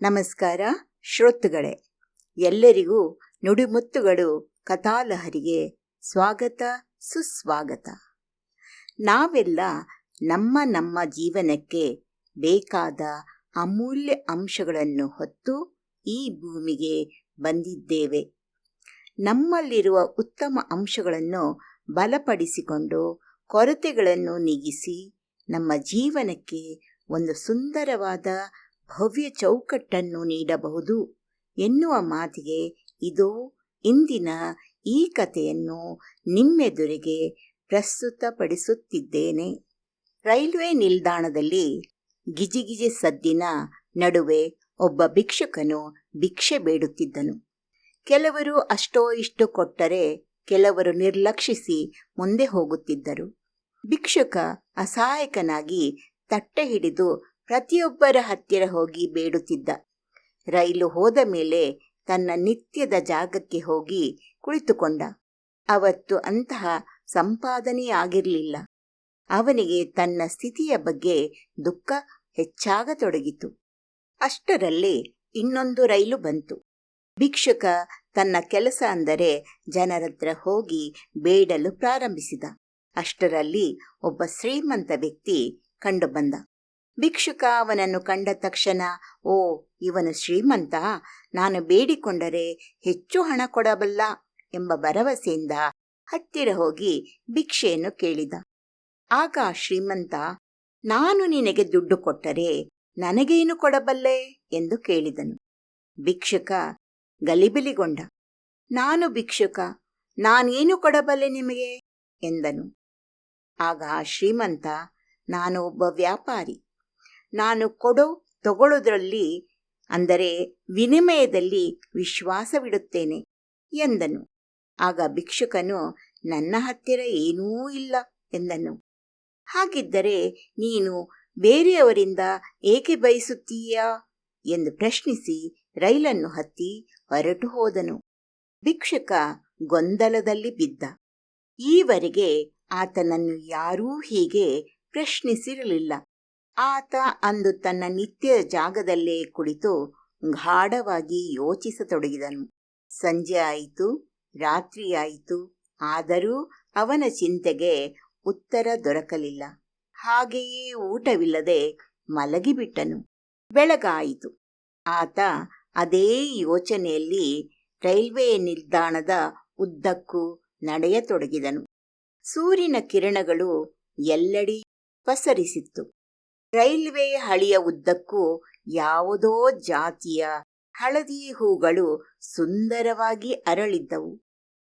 ನಮಸ್ಕಾರ, ಶ್ರೋತೃಗಳೇ. ಎಲ್ಲರಿಗೂ ನುಡಿಮುತ್ತುಗಳು ಕಥಾಲಹರಿಗೆ ಸ್ವಾಗತ, ಸುಸ್ವಾಗತ. ನಾವೆಲ್ಲ ನಮ್ಮ ನಮ್ಮ ಜೀವನಕ್ಕೆ ಬೇಕಾದ ಅಮೂಲ್ಯ ಅಂಶಗಳನ್ನು ಹೊತ್ತು ಈ ಭೂಮಿಗೆ ಬಂದಿದ್ದೇವೆ. ನಮ್ಮಲ್ಲಿರುವ ಉತ್ತಮ ಅಂಶಗಳನ್ನು ಬಲಪಡಿಸಿಕೊಂಡು ಕೊರತೆಗಳನ್ನು ನೀಗಿಸಿ ನಮ್ಮ ಜೀವನಕ್ಕೆ ಒಂದು ಸುಂದರವಾದ ಭವ್ಯ ಚೌಕಟ್ಟನ್ನು ನೀಡಬಹುದು ಎನ್ನುವ ಮಾತಿಗೆ ಇದು ಇಂದಿನ ಈ ಕಥೆಯನ್ನು ನಿಮ್ಮೆದುರಿಗೆ ಪ್ರಸ್ತುತಪಡಿಸುತ್ತಿದ್ದೇನೆ. ರೈಲ್ವೆ ನಿಲ್ದಾಣದಲ್ಲಿ ಗಿಜಿಗಿಜಿ ಸದ್ದಿನ ನಡುವೆ ಒಬ್ಬ ಭಿಕ್ಷುಕನು ಭಿಕ್ಷೆ ಬೇಡುತ್ತಿದ್ದನು. ಕೆಲವರು ಅಷ್ಟೋ ಇಷ್ಟು ಕೊಟ್ಟರೆ ಕೆಲವರು ನಿರ್ಲಕ್ಷಿಸಿ ಮುಂದೆ ಹೋಗುತ್ತಿದ್ದರು. ಭಿಕ್ಷುಕ ಅಸಹಾಯಕನಾಗಿ ತಟ್ಟೆ ಹಿಡಿದು ಪ್ರತಿಯೊಬ್ಬರ ಹತ್ತಿರ ಹೋಗಿ ಬೇಡುತ್ತಿದ್ದ. ರೈಲು ಹೋದ ಮೇಲೆ ತನ್ನ ನಿತ್ಯದ ಜಾಗಕ್ಕೆ ಹೋಗಿ ಕುಳಿತುಕೊಂಡ. ಅವತ್ತು ಅಂತಹ ಸಂಪಾದನೆಯಾಗಿರಲಿಲ್ಲ. ಅವನಿಗೆ ತನ್ನ ಸ್ಥಿತಿಯ ಬಗ್ಗೆ ದುಃಖ ಹೆಚ್ಚಾಗತೊಡಗಿತು. ಅಷ್ಟರಲ್ಲಿ ಇನ್ನೊಂದು ರೈಲು ಬಂತು. ಭಿಕ್ಷುಕ ತನ್ನ ಕೆಲಸ ಅಂದರೆ ಜನರತ್ರ ಹೋಗಿ ಬೇಡಲು ಪ್ರಾರಂಭಿಸಿದ. ಅಷ್ಟರಲ್ಲಿ ಒಬ್ಬ ಶ್ರೀಮಂತ ವ್ಯಕ್ತಿ ಕಂಡುಬಂದ. ಭಿಕ್ಷುಕ ಅವನನ್ನು ಕಂಡ ತಕ್ಷಣ, ಓ, ಇವನು ಶ್ರೀಮಂತ. ನಾನು ಬೇಡಿಕೊಂಡರೆ ಹೆಚ್ಚು ಹಣ ಕೊಡಬಲ್ಲ ಎಂಬ ಭರವಸೆಯಿಂದ ಹತ್ತಿರ ಹೋಗಿ ಭಿಕ್ಷೆಯನ್ನು ಕೇಳಿದ. ಆಗ ಶ್ರೀಮಂತ, ನಾನು ನಿನಗೆ ದುಡ್ಡು ಕೊಟ್ಟರೆ ನನಗೇನು ಕೊಡಬಲ್ಲೆ? ಎಂದು ಕೇಳಿದನು. ಭಿಕ್ಷುಕ ಗಲಿಬಿಲಿಗೊಂಡ, ನಾನು ಭಿಕ್ಷುಕ, ನಾನೇನು ಕೊಡಬಲ್ಲೆ ನಿಮಗೆ? ಎಂದನು. ಆಗ ಶ್ರೀಮಂತ, ನಾನು ಒಬ್ಬ ವ್ಯಾಪಾರಿ. ನಾನು ಕೊಡೋ ತಗೊಳ್ಳೋದ್ರಲ್ಲಿ ಅಂದರೆ ವಿನಿಮಯದಲ್ಲಿ ವಿಶ್ವಾಸವಿಡುತ್ತೇನೆ, ಎಂದನು. ಆಗ ಭಿಕ್ಷುಕನು, ನನ್ನ ಹತ್ತಿರ ಏನೂ ಇಲ್ಲ, ಎಂದನು. ಹಾಗಿದ್ದರೆ ನೀನು ಬೇರೆಯವರಿಂದ ಏಕೆ ಬಯಸುತ್ತೀಯಾ? ಎಂದು ಪ್ರಶ್ನಿಸಿ ರೈಲನ್ನು ಹತ್ತಿ ಹೊರಟು ಹೋದನು. ಭಿಕ್ಷುಕ ಗೊಂದಲದಲ್ಲಿ ಬಿದ್ದ. ಈವರೆಗೆ ಆತನನ್ನು ಯಾರೂ ಹೀಗೆ ಪ್ರಶ್ನಿಸಿರಲಿಲ್ಲ. ಆತ ಅಂದು ತನ್ನ ನಿತ್ಯ ಜಾಗದಲ್ಲೇ ಕುಳಿತು ಗಾಢವಾಗಿ ಯೋಚಿಸತೊಡಗಿದನು. ಸಂಜೆ ಆಯಿತು ರಾತ್ರಿಯಾಯಿತು ಆದರೂ ಅವನ ಚಿಂತೆಗೆ ಉತ್ತರ ದೊರಕಲಿಲ್ಲ. ಹಾಗೆಯೇ ಊಟವಿಲ್ಲದೆ ಮಲಗಿಬಿಟ್ಟನು. ಬೆಳಗಾಯಿತು. ಆತ ಅದೇ ಯೋಚನೆಯಲ್ಲಿ ರೈಲ್ವೆ ನಿಲ್ದಾಣದ ಉದ್ದಕ್ಕೂ ನಡೆಯತೊಡಗಿದನು. ಸೂರ್ಯನ ಕಿರಣಗಳು ಎಲ್ಲೆಡೆ ಪಸರಿಸಿತ್ತು. ರೈಲ್ವೆ ಹಳಿಯ ಉದ್ದಕ್ಕೂ ಯಾವುದೋ ಜಾತಿಯ ಹಳದಿ ಹೂಗಳು ಸುಂದರವಾಗಿ ಅರಳಿದ್ದವು.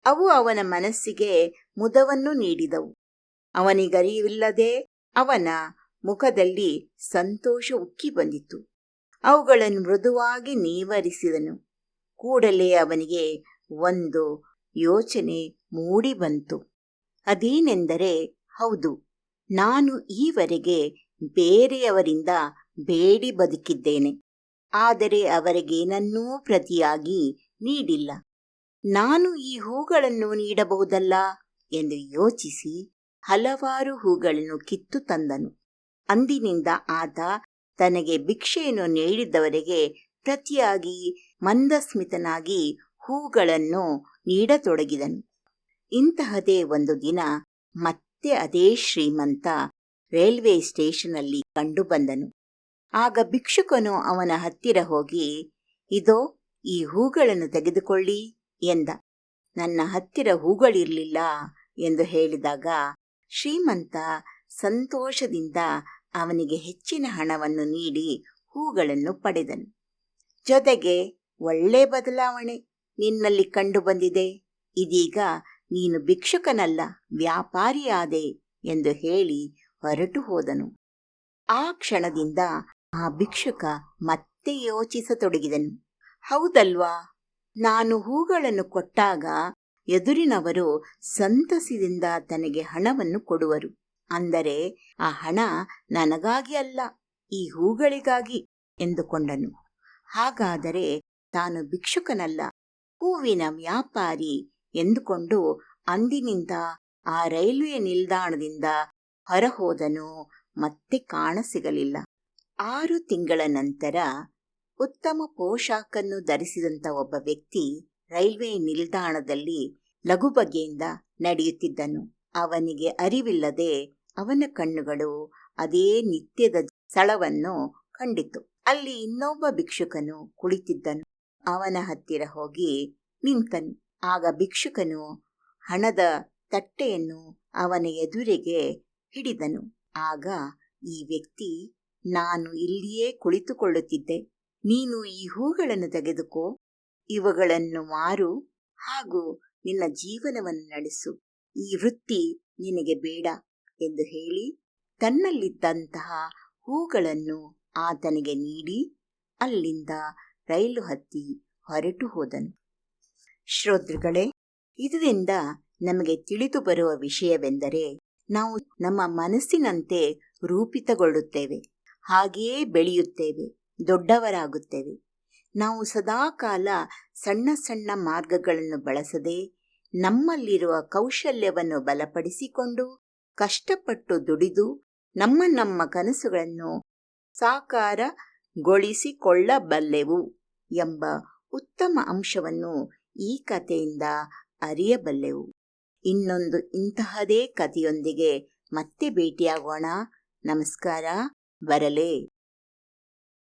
ಅವು ಅವನ ಮನಸ್ಸಿಗೆ ಮುದವನ್ನು ನೀಡಿದವು. ಅವನಿಗರಿವಿಲ್ಲದೆ ಅವನ ಮುಖದಲ್ಲಿ ಸಂತೋಷ ಉಕ್ಕಿ ಬಂದಿತು ಅವುಗಳನ್ನು ಮೃದುವಾಗಿ ನೀವರಿಸಿದನು. ಕೂಡಲೇ ಅವನಿಗೆ ಒಂದು ಯೋಚನೆ ಮೂಡಿ ಬಂತು. ಅದೇನೆಂದರೆ, ಹೌದು, ನಾನು ಈವರೆಗೆ ಬೇರೆಯವರಿಂದ ಬೇಡಿ ಬದುಕಿದ್ದೇನೆ. ಆದರೆ ಅವರಿಗೇನನ್ನೂ ಪ್ರತಿಯಾಗಿ ನೀಡಿಲ್ಲ. ನಾನು ಈ ಹೂಗಳನ್ನು ನೀಡಬಹುದಲ್ಲ? ಎಂದು ಯೋಚಿಸಿ ಹಲವಾರು ಹೂಗಳನ್ನು ಕಿತ್ತು ತಂದನು. ಅಂದಿನಿಂದ ಆತ ತನಗೆ ಭಿಕ್ಷೆಯನ್ನು ನೀಡಿದ್ದವರಿಗೆ ಪ್ರತಿಯಾಗಿ ಮಂದಸ್ಮಿತನಾಗಿ ಹೂಗಳನ್ನು ನೀಡತೊಡಗಿದನು. ಇಂತಹದೇ ಒಂದು ದಿನ ಮತ್ತೆ ಅದೇ ಶ್ರೀಮಂತ ರೈಲ್ವೆ ಸ್ಟೇಷನ್ನಲ್ಲಿ ಕಂಡುಬಂದನು ಆಗ ಭಿಕ್ಷುಕನು ಅವನ ಹತ್ತಿರ ಹೋಗಿ, ಇದೋ, ಈ ಹೂಗಳನ್ನು ತೆಗೆದುಕೊಳ್ಳಿ ಎಂದ. ನನ್ನ ಹತ್ತಿರ ಹೂಗಳಿರಲಿಲ್ಲ ಎಂದು ಹೇಳಿದಾಗ, ಶ್ರೀಮಂತ ಸಂತೋಷದಿಂದ ಅವನಿಗೆ ಹೆಚ್ಚಿನ ಹಣವನ್ನು ನೀಡಿ ಹೂಗಳನ್ನು ಪಡೆದನು. ಜೊತೆಗೆ ಒಳ್ಳೆ ಬದಲಾವಣೆ ನಿನ್ನಲ್ಲಿ ಕಂಡುಬಂದಿದೆ ಇದೀಗ ನೀನು ಭಿಕ್ಷುಕನಲ್ಲ, ವ್ಯಾಪಾರಿಯಾದೆ ಎಂದು ಹೇಳಿ ಹೊರಟು ಹೋದನು. ಆ ಕ್ಷಣದಿಂದ ಆ ಭಿಕ್ಷುಕ ಮತ್ತೆ ಯೋಚಿಸತೊಡಗಿದನು. ಹೌದಲ್ವಾ? ನಾನು ಹೂಗಳನ್ನು ಕೊಟ್ಟಾಗ ಎದುರಿನವರು ಸಂತಸದಿಂದ ತನಗೆ ಹಣವನ್ನು ಕೊಡುವರು. ಅಂದರೆ ಆ ಹಣ ನನಗಾಗಿ ಅಲ್ಲ, ಈ ಹೂಗಳಿಗಾಗಿ ಎಂದುಕೊಂಡನು. ಹಾಗಾದರೆ ತಾನು ಭಿಕ್ಷುಕನಲ್ಲ, ಹೂವಿನ ವ್ಯಾಪಾರಿ ಎಂದುಕೊಂಡು ಅಂದಿನಿಂದ ಆ ರೈಲ್ವೆ ನಿಲ್ದಾಣದಿಂದ ಹೊರಹೋದನು, ಮತ್ತೆ ಕಾಣಸಿಗಲಿಲ್ಲ. ಆರು ತಿಂಗಳ ನಂತರ ಉತ್ತಮ ಪೋಷಾಕನ್ನು ಧರಿಸಿದಂತ ಒಬ್ಬ ವ್ಯಕ್ತಿ ರೈಲ್ವೆ ನಿಲ್ದಾಣದಲ್ಲಿ ಲಘು ಬಗೆಯಿಂದ ನಡೆಯುತ್ತಿದ್ದನು. ಅವನಿಗೆ ಅರಿವಿಲ್ಲದೆ ಅವನ ಕಣ್ಣುಗಳು ಅದೇ ನಿತ್ಯದ ಸ್ಥಳವನ್ನು ಕಂಡಿತು ಅಲ್ಲಿ ಇನ್ನೊಬ್ಬ ಭಿಕ್ಷುಕನು ಕುಳಿತಿದ್ದನು. ಅವನ ಹತ್ತಿರ ಹೋಗಿ ನಿಂತನು. ಆಗ ಭಿಕ್ಷುಕನು ಹಣದ ತಟ್ಟೆಯನ್ನು ಅವನ ಎದುರಿಗೆ ಹಿಡಿದನು. ಆಗ ಈ ವ್ಯಕ್ತಿ, ನಾನು ಇಲ್ಲಿಯೇ ಕುಳಿತುಕೊಳ್ಳುತ್ತಿದ್ದೆ. ನೀನು ಈ ಹೂಗಳನ್ನು ತೆಗೆದುಕೋ. ಇವುಗಳನ್ನು ಮಾರು ಹಾಗೂ ನಿನ್ನ ಜೀವನವನ್ನು ನಡೆಸು. ಈ ವೃತ್ತಿ ನಿನಗೆ ಬೇಡ ಎಂದು ಹೇಳಿ ತನ್ನಲ್ಲಿದ್ದಂತಹ ಹೂಗಳನ್ನು ಆತನಿಗೆ ನೀಡಿ ಅಲ್ಲಿಂದ ರೈಲು ಹತ್ತಿ ಹೊರಟು ಹೋದನು. ಶ್ರೋತೃಗಳೇ ಇದರಿಂದ ನಮಗೆ ತಿಳಿದು ಬರುವ ವಿಷಯವೆಂದರೆ ನಾವು ನಮ್ಮ ಮನಸ್ಸಿನಂತೆ ರೂಪಿತಗೊಳ್ಳುತ್ತೇವೆ. ಹಾಗೆಯೇ ಬೆಳೆಯುತ್ತೇವೆ, ದೊಡ್ಡವರಾಗುತ್ತೇವೆ. ನಾವು ಸದಾಕಾಲ ಸಣ್ಣ ಸಣ್ಣ ಮಾರ್ಗಗಳನ್ನು ಬಳಸದೆ ನಮ್ಮಲ್ಲಿರುವ ಕೌಶಲ್ಯವನ್ನು ಬಲಪಡಿಸಿಕೊಂಡು ಕಷ್ಟಪಟ್ಟು ದುಡಿದು ನಮ್ಮ ನಮ್ಮ ಕನಸುಗಳನ್ನು ಸಾಕಾರಗೊಳಿಸಿಕೊಳ್ಳಬಲ್ಲೆವು ಎಂಬ ಉತ್ತಮ ಅಂಶವನ್ನು ಈ ಕಥೆಯಿಂದ ಅರಿಯಬಲ್ಲೆವು. ಇನ್ನೊಂದು ಇಂತಹದೇ ಕಥೆಯೊಂದಿಗೆ ಮತ್ತೆ ಭೇಟಿಯಾಗೋಣ. ನಮಸ್ಕಾರ. ಬರಲೇ.